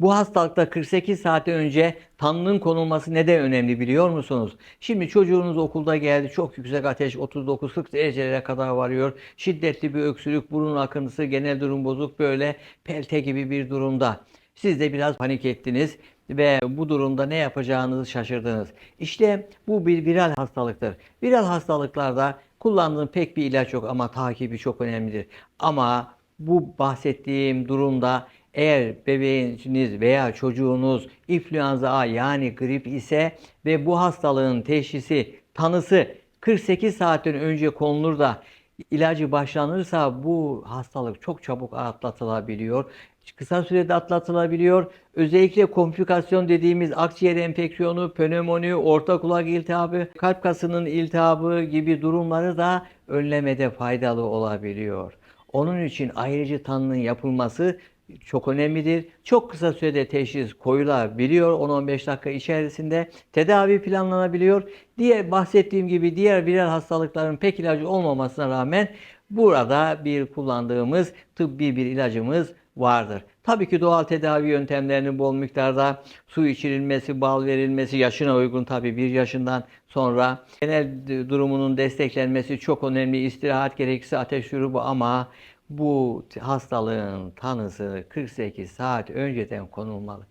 Bu hastalıkta 48 saat önce tanının konulması neden önemli biliyor musunuz? Şimdi çocuğunuz okulda geldi. Çok yüksek ateş 39-40 derecelere kadar varıyor. Şiddetli bir öksürük, burun akıntısı, genel durum bozuk böyle pelte gibi bir durumda. Siz de biraz panik ettiniz ve bu durumda ne yapacağınızı şaşırdınız. İşte bu bir viral hastalıktır. Viral hastalıklarda kullandığım pek bir ilaç yok ama takibi çok önemlidir. Ama bu bahsettiğim durumda eğer bebeğiniz veya çocuğunuz influenza A yani grip ise ve bu hastalığın teşhisi, tanısı 48 saatten önce konulur da ilacı başlanırsa bu hastalık çok çabuk atlatılabiliyor. Kısa sürede atlatılabiliyor. Özellikle komplikasyon dediğimiz akciğer enfeksiyonu, pnömoni, orta kulak iltihabı, kalp kasının iltihabı gibi durumları da önlemede faydalı olabiliyor. Onun için ayrıcı tanının yapılması çok önemlidir. Çok kısa sürede teşhis koyulabiliyor. 10-15 dakika içerisinde tedavi planlanabiliyor. Diğer bahsettiğim gibi diğer viral hastalıkların pek ilacı olmamasına rağmen burada bir kullandığımız tıbbi bir ilacımız vardır. Tabii ki doğal tedavi yöntemlerinin bol miktarda su içirilmesi, bal verilmesi, yaşına uygun tabii bir yaşından sonra genel durumunun desteklenmesi çok önemli. İstirahat gerekirse ateş şurubu ama bu hastalığın tanısı 48 saat önceden konulmalı.